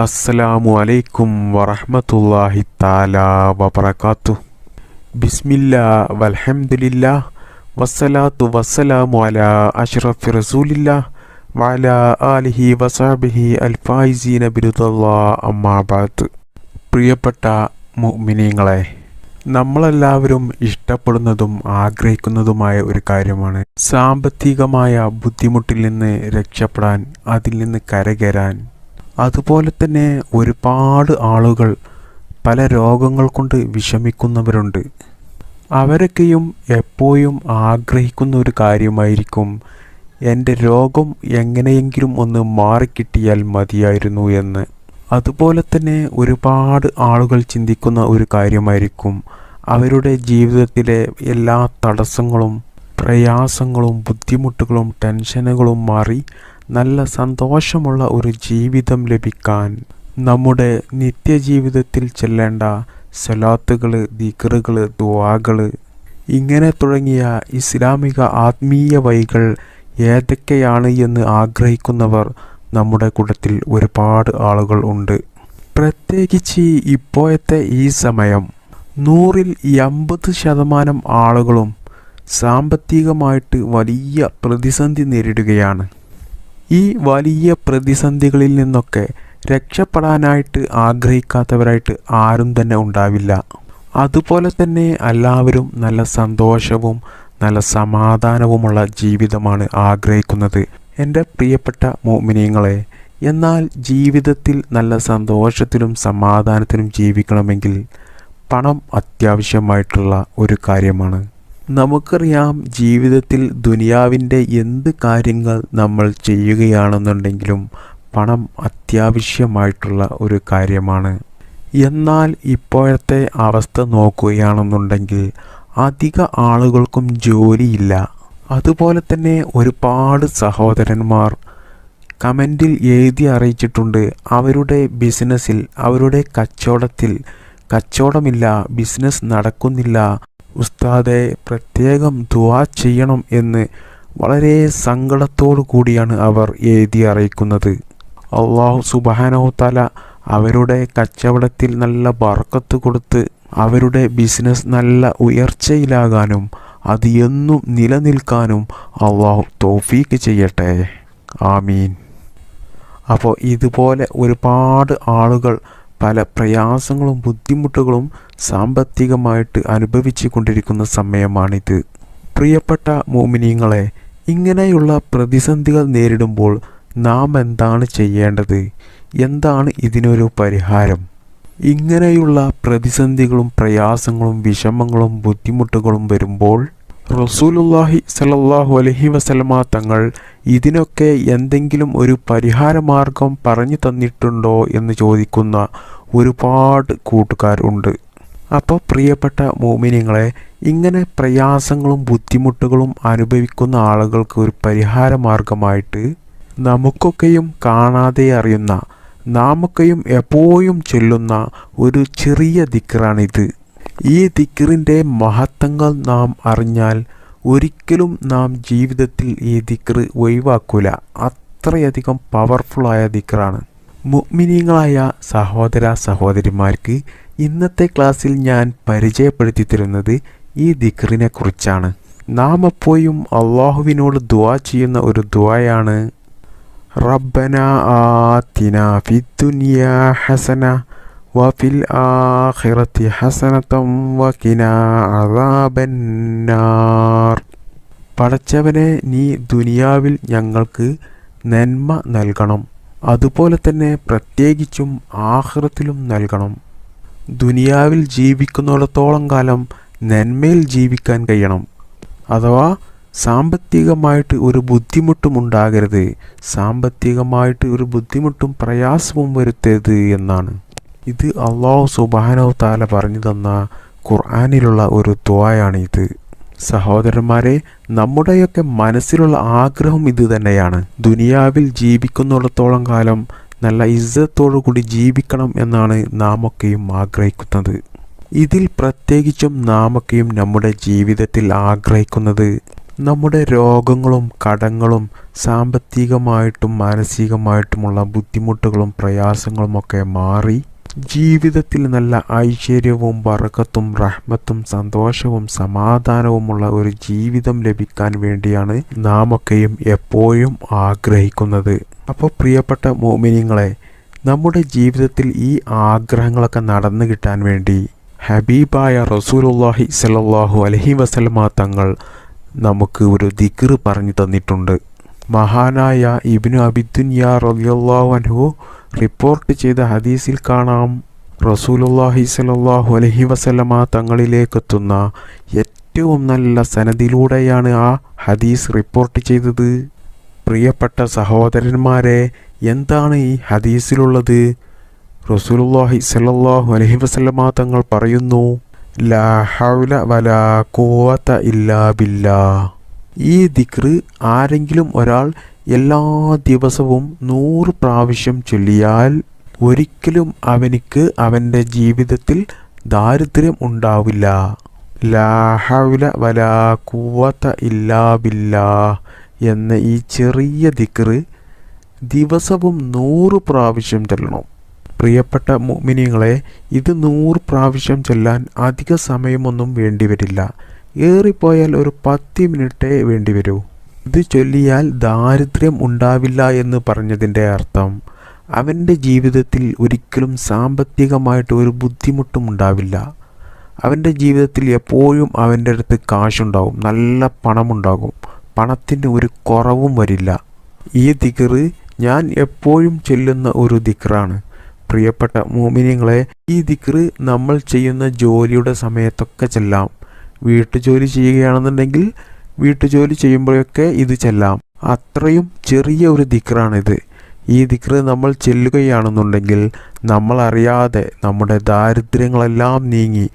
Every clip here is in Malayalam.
അസ്സലാമു അലൈക്കും വറഹ്മത്തുള്ളാഹി താല വബർക്കാത്തു ബിസ്മില്ല വൽഹംദുലില്ലാ വസ്സലാത്തു വസ്സലാമു അല അഷ്റഫി റസൂലില്ല വാല ആലിഹി വസാബിഹി അൽഫായിസീന ബിരുദല്ലാ അമ്മാബാത്ത് പ്രിയപ്പെട്ട മുഅ്മിനീങ്ങളെ നമ്മളെല്ലാവരും ഇഷ്ടപ്പെടുന്നതും ആഗ്രഹിക്കുന്നതുമായ ഒരു കാര്യമാണ്. സാമ്പത്തികമായ ബുദ്ധിമുട്ടിൽ നിന്ന് രക്ഷപ്പെടാൻ അതിൽ നിന്ന് കരകയറാൻ അതുപോലെ തന്നെ ഒരുപാട് ആളുകൾ പല രോഗങ്ങൾ കൊണ്ട് വിഷമിക്കുന്നവരുണ്ട്. അവരൊക്കെയും എപ്പോഴും ആഗ്രഹിക്കുന്ന ഒരു കാര്യമായിരിക്കും. എന്റെ രോഗം എങ്ങനെയെങ്കിലും ഒന്ന് മാറിക്കിട്ടിയാൽ മതിയായിരുന്നു എന്ന്. അതുപോലെ തന്നെ ഒരുപാട് ആളുകൾ ചിന്തിക്കുന്ന ഒരു കാര്യമായിരിക്കും. അവരുടെ ജീവിതത്തിലെ എല്ലാ തടസ്സങ്ങളും പ്രയാസങ്ങളും ബുദ്ധിമുട്ടുകളും ടെൻഷനുകളും മാറി നല്ല സന്തോഷമുള്ള ഒരു ജീവിതം ലഭിക്കാൻ നമ്മുടെ നിത്യജീവിതത്തിൽ ചെല്ലേണ്ട സലാത്തുകൾ ദിക്റുകൾ ദുവാകൾ ഇങ്ങനെ തുടങ്ങിയ ഇസ്ലാമിക ആത്മീയ വൈകൾ ഏതൊക്കെയാണ് എന്ന് ആഗ്രഹിക്കുന്നവർ നമ്മുടെ കൂട്ടത്തിൽ ഒരുപാട് ആളുകൾ ഉണ്ട്. പ്രത്യേകിച്ച് ഇപ്പോഴത്തെ ഈ സമയം നൂറിൽ എൺപത് ശതമാനം ആളുകളും സാമ്പത്തികമായിട്ട് വലിയ പ്രതിസന്ധി നേരിടുകയാണ്. ഈ വലിയ പ്രതിസന്ധികളിൽ നിന്നൊക്കെ രക്ഷപ്പെടാനായിട്ട് ആഗ്രഹിക്കാത്തവരായിട്ട് ആരും തന്നെ ഉണ്ടാവില്ല. അതുപോലെ തന്നെ എല്ലാവരും നല്ല സന്തോഷവും നല്ല സമാധാനവുമുള്ള ജീവിതമാണ് ആഗ്രഹിക്കുന്നത്. എന്റെ പ്രിയപ്പെട്ട മോമിനിയങ്ങളെ എന്നാൽ ജീവിതത്തിൽ നല്ല സന്തോഷത്തിലും സമാധാനത്തിലും ജീവിക്കണമെങ്കിൽ പണം അത്യാവശ്യമായിട്ടുള്ള ഒരു കാര്യമാണ്. നമുക്കറിയാം ജീവിതത്തിൽ ദുനിയാവിന്റെ എന്ത് കാര്യങ്ങൾ നമ്മൾ ചെയ്യുകയാണെന്നുണ്ടെങ്കിലും പണം അത്യാവശ്യമായിട്ടുള്ള ഒരു കാര്യമാണ്. എന്നാൽ ഇപ്പോഴത്തെ അവസ്ഥ നോക്കുകയാണെന്നുണ്ടെങ്കിൽ അധിക ആളുകൾക്കും ജോലിയില്ല. അതുപോലെ തന്നെ ഒരുപാട് സഹോദരന്മാർ കമന്റിൽ എഴുതി അറിയിച്ചിട്ടുണ്ട് അവരുടെ ബിസിനസ്സിൽ അവരുടെ കച്ചവടത്തിൽ കച്ചവടമില്ല ബിസിനസ് നടക്കുന്നില്ല ഉസ്താദെ പ്രത്യേകം ദുവാ ചെയ്യണം എന്ന് വളരെ സങ്കടത്തോടു കൂടിയാണ് അവർ എഴുതി അറിയിക്കുന്നത്. അള്ളാഹു സുബാനോ തല അവരുടെ കച്ചവടത്തിൽ നല്ല ബർക്കത്ത് കൊടുത്ത് അവരുടെ ബിസിനസ് നല്ല ഉയർച്ചയിലാകാനും അത് എന്നും നിലനിൽക്കാനും അള്ളാഹു തോഫീക്ക് ചെയ്യട്ടെ. ആമീൻ. അപ്പോൾ ഇതുപോലെ ഒരുപാട് ആളുകൾ പല പ്രയാസങ്ങളും ബുദ്ധിമുട്ടുകളും സാമ്പത്തികമായിട്ട് അനുഭവിച്ചു കൊണ്ടിരിക്കുന്ന സമയമാണിത്. പ്രിയപ്പെട്ട മോമിനിയങ്ങളെ ഇങ്ങനെയുള്ള പ്രതിസന്ധികൾ നേരിടുമ്പോൾ നാം എന്താണ് ചെയ്യേണ്ടത്? എന്താണ് ഇതിനൊരു പരിഹാരം? ഇങ്ങനെയുള്ള പ്രതിസന്ധികളും പ്രയാസങ്ങളും വിഷമങ്ങളും ബുദ്ധിമുട്ടുകളും വരുമ്പോൾ റസൂലുല്ലാഹി സലല്ലാഹു അലഹി വസലമ തങ്ങൾ ഇതിനൊക്കെ എന്തെങ്കിലും ഒരു പരിഹാരമാർഗം പറഞ്ഞു തന്നിട്ടുണ്ടോ എന്ന് ചോദിക്കുന്ന ഒരുപാട് കൂട്ടുകാരുണ്ട് അപ്പോൾ പ്രിയപ്പെട്ട മോമിനിയങ്ങളെ ഇങ്ങനെ പ്രയാസങ്ങളും ബുദ്ധിമുട്ടുകളും അനുഭവിക്കുന്ന ആളുകൾക്ക് ഒരു പരിഹാരമാർഗമായിട്ട് നമുക്കൊക്കെയും കാണാതെ അറിയുന്ന നാമൊക്കെയും എപ്പോഴും ചൊല്ലുന്ന ഒരു ചെറിയ ദിക്കറാണിത് ഈ ദിക്കറിന്റെ മഹത്വങ്ങൾ നാം അറിഞ്ഞാൽ ഒരിക്കലും നാം ജീവിതത്തിൽ ഈ ദിക്ർ ഒഴിവാക്കൂല. അത്രയധികം പവർഫുള്ളായ ദിക്റാണ്. മുഗ്മിനീങ്ങളായ സഹോദര സഹോദരിമാർക്ക് ഇന്നത്തെ ക്ലാസ്സിൽ ഞാൻ പരിചയപ്പെടുത്തി തരുന്നത് ഈ ദിക്കറിനെ കുറിച്ചാണ്. നാം എപ്പോഴും അള്ളാഹുവിനോട് ദുവാ ചെയ്യുന്ന ഒരു ദുവായാണ് റബ്ബന ആത്തിന ഫിദ്ദുനിയ ഹസന. വഫിൽ ആഖിറത്തി ഹസനത്തം വകിന അദാബന്നാർ പടച്ചവനെ നീ ദുനിയാവിൽ ഞങ്ങൾക്ക് നന്മ നൽകണം. അതുപോലെ തന്നെ പ്രത്യേകിച്ചും ആഹൃത്തിലും നൽകണം. ദുനിയാവിൽ ജീവിക്കുന്നിടത്തോളം കാലം നന്മയിൽ ജീവിക്കാൻ കഴിയണം. അഥവാ സാമ്പത്തികമായിട്ട് ഒരു ബുദ്ധിമുട്ടും ഉണ്ടാകരുത്. സാമ്പത്തികമായിട്ട് ഒരു ബുദ്ധിമുട്ടും പ്രയാസവും വരുത്തരുത് എന്നാണ്. ഇത് അള്ളാഹു സുബാനോ താല പറഞ്ഞു തന്ന ഖുർആാനിലുള്ള ഒരു ദ്വായാണ് ഇത് സഹോദരന്മാരെ നമ്മുടെയൊക്കെ മനസ്സിലുള്ള ആഗ്രഹം ഇത് തന്നെയാണ്. ദുനിയാവിൽ ജീവിക്കുന്നിടത്തോളം കാലം നല്ല ഇജ്ജത്തോടു കൂടി ജീവിക്കണം എന്നാണ് നാമൊക്കെയും ആഗ്രഹിക്കുന്നത്. ഇതിൽ പ്രത്യേകിച്ചും നാമൊക്കെയും നമ്മുടെ ജീവിതത്തിൽ ആഗ്രഹിക്കുന്നത് നമ്മുടെ രോഗങ്ങളും കടങ്ങളും സാമ്പത്തികമായിട്ടും മാനസികമായിട്ടുമുള്ള ബുദ്ധിമുട്ടുകളും പ്രയാസങ്ങളുമൊക്കെ മാറി ജീവിതത്തിൽ നല്ല ഐശ്വര്യവും വറക്കത്തും റഹ്മത്തും സന്തോഷവും സമാധാനവുമുള്ള ഒരു ജീവിതം ലഭിക്കാൻ വേണ്ടിയാണ് നാമൊക്കെയും എപ്പോഴും ആഗ്രഹിക്കുന്നത്. അപ്പോൾ പ്രിയപ്പെട്ട മോമിനിങ്ങളെ നമ്മുടെ ജീവിതത്തിൽ ഈ ആഗ്രഹങ്ങളൊക്കെ നടന്നു കിട്ടാൻ വേണ്ടി ഹബീബായ റസൂലുല്ലാഹി സലാഹു അലഹി വസല്ലമ തങ്ങൾ നമുക്ക് ഒരു ദിക്ർ പറഞ്ഞു തന്നിട്ടുണ്ട്. മഹാനായ ഇബ്നു അബിദുന്യ റലിയല്ലാഹു അൻഹു റിപ്പോർട്ട് ചെയ്ത ഹദീസിൽ കാണാം. റസൂലുള്ളാഹി സലാഹു അലഹി വസല്ലമ തങ്ങളിലേക്കെത്തുന്ന ഏറ്റവും നല്ല സനദിലൂടെയാണ് ആ ഹദീസ് റിപ്പോർട്ട് ചെയ്തത്. പ്രിയപ്പെട്ട സഹോദരന്മാരെ എന്താണ് ഈ ഹദീസിലുള്ളത്? റസൂലുള്ളാഹി സ്വല്ലല്ലാഹു അലഹി വസല്ലമ തങ്ങൾ പറയുന്നു ലാ ഹൗല വലാ ഇല്ലാ ബില്ലാ. ഈ ദിക്ർ ആരെങ്കിലും ഒരാൾ എല്ലാ ദിവസവും നൂറ് പ്രാവശ്യം ചൊല്ലിയാൽ ഒരിക്കലും അവനിക്ക് അവന്റെ ജീവിതത്തിൽ ദാരിദ്ര്യം ഉണ്ടാവില്ല. ലാഹവില വല ഖുവത ഇല്ലാ ബില്ലാ എന്ന ഈ ചെറിയ ദിക്ർ ദിവസവും നൂറ് പ്രാവശ്യം ചൊല്ലണം. പ്രിയപ്പെട്ട മിനിങ്ങളെ ഇത് നൂറ് പ്രാവശ്യം ചൊല്ലാൻ അധിക സമയമൊന്നും വേണ്ടിവരില്ല ഏറിപ്പോയാൽ ഒരു പത്ത് മിനിറ്റേ വേണ്ടി വരൂ. ഇത് ചൊല്ലിയാൽ ദാരിദ്ര്യം ഉണ്ടാവില്ല എന്ന് പറഞ്ഞതിന്റെ അർത്ഥം. അവന്റെ ജീവിതത്തിൽ ഒരിക്കലും സാമ്പത്തികമായിട്ട് ഒരു ബുദ്ധിമുട്ടും ഉണ്ടാവില്ല. അവന്റെ ജീവിതത്തിൽ എപ്പോഴും അവന്റെ അടുത്ത് കാശുണ്ടാവും നല്ല പണമുണ്ടാകും. പണത്തിന് ഒരു കുറവും വരില്ല. ഈ ദിക്റ് ഞാൻ എപ്പോഴും ചെല്ലുന്ന ഒരു ദിക്റാണ്. പ്രിയപ്പെട്ട മോമിനിയങ്ങളെ ഈ ദിക്റ് നമ്മൾ ചെയ്യുന്ന ജോലിയുടെ സമയത്തൊക്കെ ചെല്ലാം. വീട്ടുജോലി ചെയ്യുകയാണെന്നുണ്ടെങ്കിൽ വീട്ടുജോലി ചെയ്യുമ്പോഴൊക്കെ ഇത് ചെല്ലാം. അത്രയും ചെറിയ ഒരു ദിക്റാണിത്. ഈ ദിക്റ് നമ്മൾ ചെല്ലുകയാണെന്നുണ്ടെങ്കിൽ നമ്മൾ അറിയാതെ നമ്മുടെ ദാരിദ്ര്യങ്ങളെല്ലാം നീങ്ങി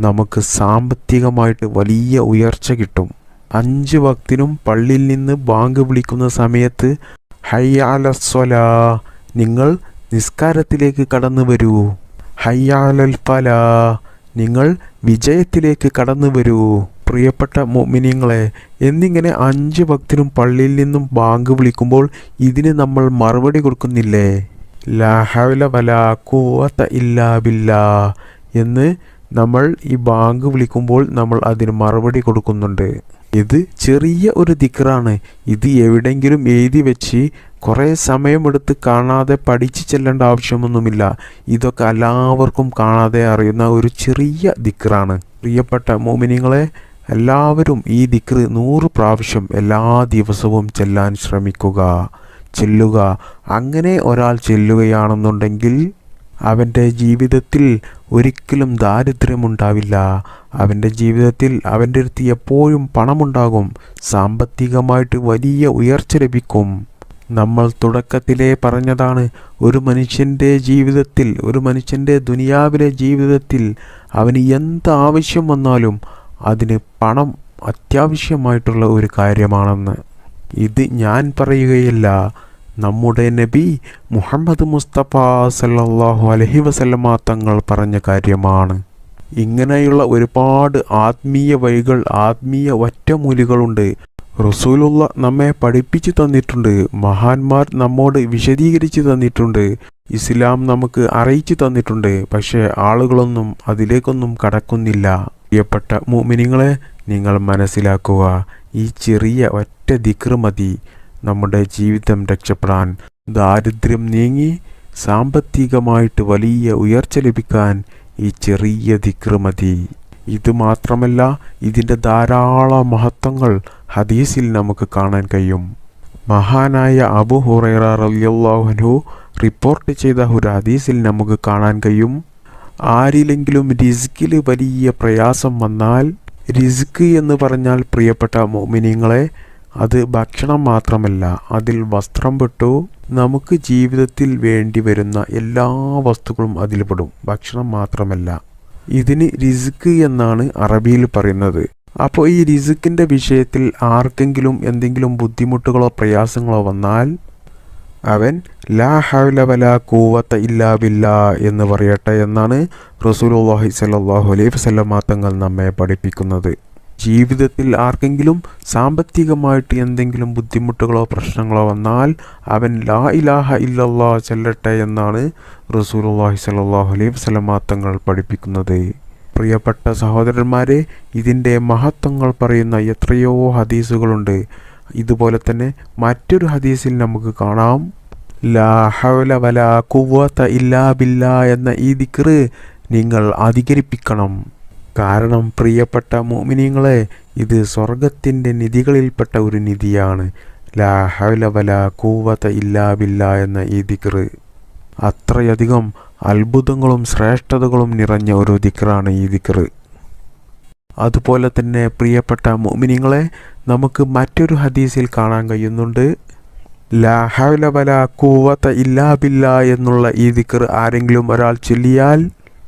നമുക്ക് സാമ്പത്തികമായിട്ട് വലിയ ഉയർച്ച കിട്ടും. അഞ്ച് ഭക്തിനും പള്ളിയിൽ നിന്ന് ബാങ്ക് വിളിക്കുന്ന സമയത്ത് ഹയ്യാലസ്വല നിങ്ങൾ നിസ്കാരത്തിലേക്ക് കടന്നു വരൂ. ഹയ്യാലൽ ഫല നിങ്ങൾ വിജയത്തിലേക്ക് കടന്നു വരൂ. പ്രിയപ്പെട്ട മോമിനിയങ്ങളെ എന്നിങ്ങനെ അഞ്ച് ഭക്തരും പള്ളിയിൽ നിന്നും ബാങ്ക് വിളിക്കുമ്പോൾ ഇതിന് നമ്മൾ മറുപടി കൊടുക്കുന്നില്ലേ? ലാഹവല വല കൂവത്ത ഇല്ലാ ബില്ലാ എന്ന് നമ്മൾ ഈ ബാങ്ക് വിളിക്കുമ്പോൾ നമ്മൾ അതിന് മറുപടി കൊടുക്കുന്നുണ്ട്. ഇത് ചെറിയ ഒരു ദിക്റാണ്. ഇത് എവിടെയെങ്കിലും എഴുതി വെച്ച് കുറേ സമയമെടുത്ത് കാണാതെ പഠിച്ചു ചെല്ലേണ്ട ആവശ്യമൊന്നുമില്ല. ഇതൊക്കെ എല്ലാവർക്കും കാണാതെ അറിയുന്ന ഒരു ചെറിയ ദിക്റാണ്. പ്രിയപ്പെട്ട മോമിനിങ്ങളെ എല്ലാവരും ഈ ദിക്റ് നൂറ് പ്രാവശ്യം എല്ലാ ദിവസവും ചെല്ലാൻ ശ്രമിക്കുക. ചെല്ലുക. അങ്ങനെ ഒരാൾ ചെല്ലുകയാണെന്നുണ്ടെങ്കിൽ അവന്റെ ജീവിതത്തിൽ ഒരിക്കലും ദാരിദ്ര്യമുണ്ടാവില്ല. അവന്റെ ജീവിതത്തിൽ അവന്റെ അടുത്ത് എപ്പോഴും പണമുണ്ടാകും. സാമ്പത്തികമായിട്ട് വലിയ ഉയർച്ച ലഭിക്കും. നമ്മൾ തുടക്കത്തിലേ പറഞ്ഞതാണ് ഒരു മനുഷ്യന്റെ ജീവിതത്തിൽ ഒരു മനുഷ്യന്റെ ദുനിയാവിലെ ജീവിതത്തിൽ അവന് എന്ത് ആവശ്യം വന്നാലും അതിന് പണം അത്യാവശ്യമായിട്ടുള്ള ഒരു കാര്യമാണെന്ന്. ഇത് ഞാൻ പറയുകയില്ല നമ്മുടെ നബി മുഹമ്മദ് മുസ്തഫ സല്ലാഹു അലഹി വസല്ലമ തങ്ങൾ പറഞ്ഞ കാര്യമാണ്. ഇങ്ങനെയുള്ള ഒരുപാട് ആത്മീയ വഴികൾ ആത്മീയ ഒറ്റമൂലികളുണ്ട്. റസൂലുള്ള നമ്മെ പഠിപ്പിച്ചു തന്നിട്ടുണ്ട്. മഹാന്മാർ നമ്മോട് വിശദീകരിച്ചു തന്നിട്ടുണ്ട്. ഇസ്ലാം നമുക്ക് അറിയിച്ചു തന്നിട്ടുണ്ട്. പക്ഷേ ആളുകളൊന്നും അതിലേക്കൊന്നും കടക്കുന്നില്ല. പ്രിയപ്പെട്ട മോമിനിങ്ങളെ നിങ്ങൾ മനസ്സിലാക്കുക ഈ ചെറിയ ഒറ്റ ദിക്ർ മതി. നമ്മുടെ ജീവിതം രക്ഷപ്പെടാൻ ദാരിദ്ര്യം നീങ്ങി സാമ്പത്തികമായിട്ട് വലിയ ഉയർച്ച ലഭിക്കാൻ ഈ ചെറിയ ദിക്ർ മതി. ഇത് മാത്രമല്ല ഇതിന്റെ ധാരാളം മഹത്വങ്ങൾ ഹദീസിൽ നമുക്ക് കാണാൻ കഴിയും. മഹാനായ അബു ഹുറൈറ റളിയല്ലാഹു റിപ്പോർട്ട് ചെയ്ത ഒരു ഹദീസിൽ നമുക്ക് കാണാൻ കഴിയും. ആരിലെങ്കിലും റിസ്കിൽ വലിയ പ്രയാസം വന്നാൽ റിസ്ക് എന്ന് പറഞ്ഞാൽ പ്രിയപ്പെട്ട മോമിനിങ്ങളെ അത് ഭക്ഷണം മാത്രമല്ല അതിൽ വസ്ത്രം പെട്ടു. നമുക്ക് ജീവിതത്തിൽ വേണ്ടി വരുന്ന എല്ലാ വസ്തുക്കളും അതിൽ പെടും. ഭക്ഷണം മാത്രമല്ല. ഇതിന് റിസ്ക് എന്നാണ് അറബിയിൽ പറയുന്നത്. അപ്പോൾ ഈ റിസ്ക്കിന്റെ വിഷയത്തിൽ ആർക്കെങ്കിലും എന്തെങ്കിലും ബുദ്ധിമുട്ടുകളോ പ്രയാസങ്ങളോ വന്നാൽ അവൻ ലാ ഹൗല വലാ കൂവത്ത ഇല്ലാ ബില്ലാ എന്ന് പറയട്ടെ എന്നാണ് റസൂലുള്ളാഹി സ്വല്ലല്ലാഹു അലൈഹി വസല്ലമ തങ്ങൾ നമ്മെ പഠിപ്പിക്കുന്നത്. ജീവിതത്തിൽ ആർക്കെങ്കിലും സാമ്പത്തികമായിട്ട് എന്തെങ്കിലും ബുദ്ധിമുട്ടുകളോ പ്രശ്നങ്ങളോ വന്നാൽ അവൻ ലാ ഇലാഹ ഇല്ലല്ലാ ചെല്ലട്ടെ എന്നാണ് റസൂലുള്ളാഹി സ്വല്ലല്ലാഹു അലൈഹി വസല്ലമ തങ്ങൾ പഠിപ്പിക്കുന്നത്. പ്രിയപ്പെട്ട സഹോദരന്മാരെ ഇതിന്റെ മഹത്വങ്ങൾ പറയുന്ന എത്രയോ ഹദീസുകളുണ്ട്. ഇതുപോലെ തന്നെ മറ്റൊരു ഹദീസിൽ നമുക്ക് കാണാം. ലാ ഹൗല വലാ കുവ്വത ഇല്ലാ ബില്ലാ എന്ന ഈ ദിക്റ് നിങ്ങൾ അധികരിപ്പിക്കണം. കാരണം പ്രിയപ്പെട്ട മോമിനിയങ്ങളെ ഇത് സ്വർഗത്തിന്റെ നിധികളിൽപ്പെട്ട ഒരു നിധിയാണ്. ലാ ഹൗല വലാ കൂവത ഇല്ലാ എന്ന ഈ ദിക്റ് അത്രയധികം അത്ഭുതങ്ങളും ശ്രേഷ്ഠതകളും നിറഞ്ഞ ഒരു ദിക്റാണ് ഈ ദിക്റ് അതുപോലെ തന്നെ പ്രിയപ്പെട്ട മോമിനിങ്ങളെ നമുക്ക് മറ്റൊരു ഹദീസിൽ കാണാൻ കഴിയുന്നുണ്ട്. ലാ ഹൗല വലാ കൂവത ഇല്ലാ എന്നുള്ള ഈ ദിക്ർ ആരെങ്കിലും ഒരാൾ ചൊല്ലിയാൽ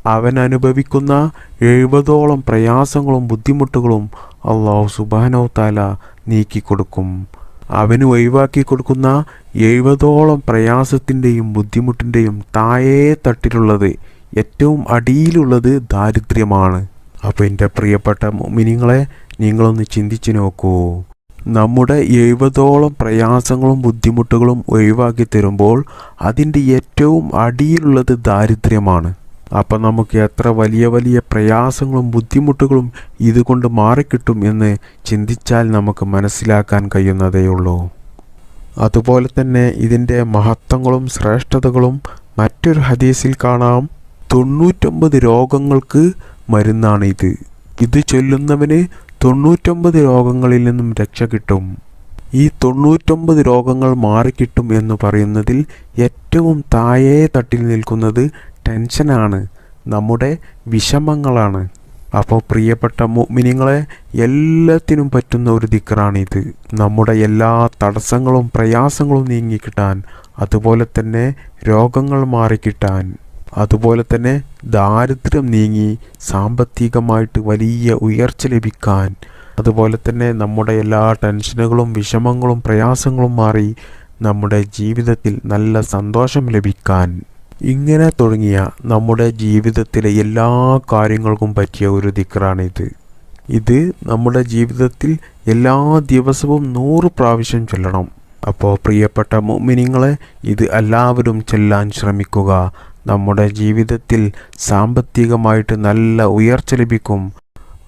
അവൻ അനുഭവിക്കുന്ന എഴുപതോളം പ്രയാസങ്ങളും ബുദ്ധിമുട്ടുകളും അള്ളാഹു സുബാനോ താല നീക്കിക്കൊടുക്കും. അവന് ഒഴിവാക്കി കൊടുക്കുന്ന എഴുപതോളം പ്രയാസത്തിന്റെയും ബുദ്ധിമുട്ടിന്റെയും താഴേ തട്ടിലുള്ളത് ഏറ്റവും അടിയിലുള്ളത് ദാരിദ്ര്യമാണ്. അപ്പോൾ എന്റെ പ്രിയപ്പെട്ട മിനിങ്ങളെ നിങ്ങളൊന്ന് ചിന്തിച്ചു നോക്കൂ. നമ്മുടെ എഴുപതോളം പ്രയാസങ്ങളും ബുദ്ധിമുട്ടുകളും ഒഴിവാക്കി തരുമ്പോൾ അതിന്റെ ഏറ്റവും അടിയിലുള്ളത് ദാരിദ്ര്യമാണ്. അപ്പം നമുക്ക് എത്ര വലിയ വലിയ പ്രയാസങ്ങളും ബുദ്ധിമുട്ടുകളും ഇതുകൊണ്ട് മാറിക്കിട്ടും എന്ന് ചിന്തിച്ചാൽ നമുക്ക് മനസ്സിലാക്കാൻ കഴിയുന്നതേയുള്ളൂ അതുപോലെ തന്നെ ഇതിന്റെ മഹത്വങ്ങളും ശ്രേഷ്ഠതകളും മറ്റൊരു ഹദീസിൽ കാണാം. തൊണ്ണൂറ്റൊമ്പത് രോഗങ്ങൾക്ക് മരുന്നാണ് ഇത്. ഇത് ചൊല്ലുന്നവന് തൊണ്ണൂറ്റൊമ്പത് രോഗങ്ങളിൽ നിന്നും രക്ഷ കിട്ടും. ഈ തൊണ്ണൂറ്റൊമ്പത് രോഗങ്ങൾ മാറിക്കിട്ടും എന്ന് പറയുന്നതിൽ ഏറ്റവും താഴേ തട്ടിൽ നിൽക്കുന്നത് ടെൻഷനാണ്. നമ്മുടെ വിഷമങ്ങളാണ്. അപ്പോൾ പ്രിയപ്പെട്ട മിനിങ്ങളെ എല്ലാത്തിനും പറ്റുന്ന ഒരു ദിക്കറാണിത്. നമ്മുടെ എല്ലാ തടസ്സങ്ങളും പ്രയാസങ്ങളും നീങ്ങിക്കിട്ടാൻ അതുപോലെ തന്നെ രോഗങ്ങൾ മാറിക്കിട്ടാൻ അതുപോലെ തന്നെ ദാരിദ്ര്യം നീങ്ങി സാമ്പത്തികമായിട്ട് വലിയ ഉയർച്ച ലഭിക്കാൻ അതുപോലെ തന്നെ നമ്മുടെ എല്ലാ ടെൻഷനുകളും വിഷമങ്ങളും പ്രയാസങ്ങളും മാറി നമ്മുടെ ജീവിതത്തിൽ നല്ല സന്തോഷം ലഭിക്കാൻ. ഇങ്ങനെ തുടങ്ങിയ നമ്മുടെ ജീവിതത്തിലെ എല്ലാ കാര്യങ്ങൾക്കും പറ്റിയ ഒരു ദിക്റാണിത്. ഇത് നമ്മുടെ ജീവിതത്തിൽ എല്ലാ ദിവസവും നൂറ് പ്രാവശ്യം ചൊല്ലണം. അപ്പോൾ പ്രിയപ്പെട്ട മോമിനിങ്ങളെ ഇത് എല്ലാവരും ചെല്ലാൻ ശ്രമിക്കുക. നമ്മുടെ ജീവിതത്തിൽ സാമ്പത്തികമായിട്ട് നല്ല ഉയർച്ച ലഭിക്കും.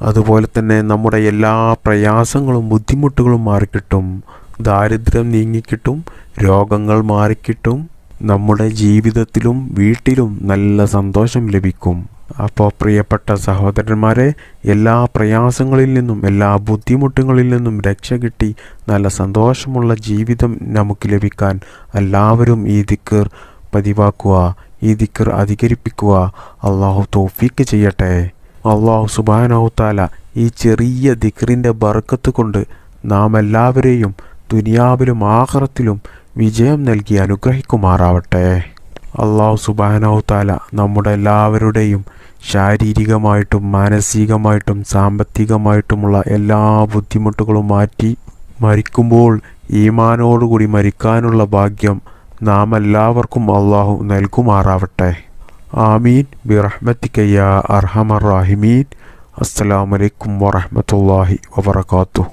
അതുപോലെ തന്നെ നമ്മുടെ എല്ലാ പ്രയാസങ്ങളും ബുദ്ധിമുട്ടുകളും മാറിക്കിട്ടും. ദാരിദ്ര്യം നീങ്ങിക്കിട്ടും. രോഗങ്ങൾ മാറിക്കിട്ടും. നമ്മുടെ ജീവിതത്തിലും വീട്ടിലും നല്ല സന്തോഷം ലഭിക്കും. അപ്പോൾ പ്രിയപ്പെട്ട സഹോദരന്മാരെ എല്ലാ പ്രയാസങ്ങളിൽ നിന്നും എല്ലാ ബുദ്ധിമുട്ടുകളിൽ നിന്നും രക്ഷ കിട്ടി നല്ല സന്തോഷമുള്ള ജീവിതം നമുക്ക് ലഭിക്കാൻ എല്ലാവരും ഈ ദിക്കർ പതിവാക്കുക ഈ ദിക്കർ അധികരിപ്പിക്കുക. അള്ളാഹു തോഫീക്ക് ചെയ്യട്ടെ. അള്ളാഹു സുബാനഹുത്താല ഈ ചെറിയ ദിക്കറിന്റെ ബർക്കത്ത് കൊണ്ട് നാം എല്ലാവരെയും ദുനിയാവിലും ആഹ്റത്തിലും വിജയം നൽകി അനുഗ്രഹിക്കുമാറാവട്ടെ. അള്ളാഹു സുബാനഹുത്താല നമ്മുടെ എല്ലാവരുടെയും ശാരീരികമായിട്ടും മാനസികമായിട്ടും സാമ്പത്തികമായിട്ടുമുള്ള എല്ലാ ബുദ്ധിമുട്ടുകളും മാറ്റി മരിക്കുമ്പോൾ ഈമാനോടുകൂടി മരിക്കാനുള്ള ഭാഗ്യം നാം എല്ലാവർക്കും അള്ളാഹു നൽകുമാറാവട്ടെ. ആമീൻ. ബിറഹ്മത്തിക്കയ്യ അർഹമർ റാഹിമീൻ. അസ്സലാമലൈക്കും വറഹമത്തല്ലാഹി വബർക്കാത്തു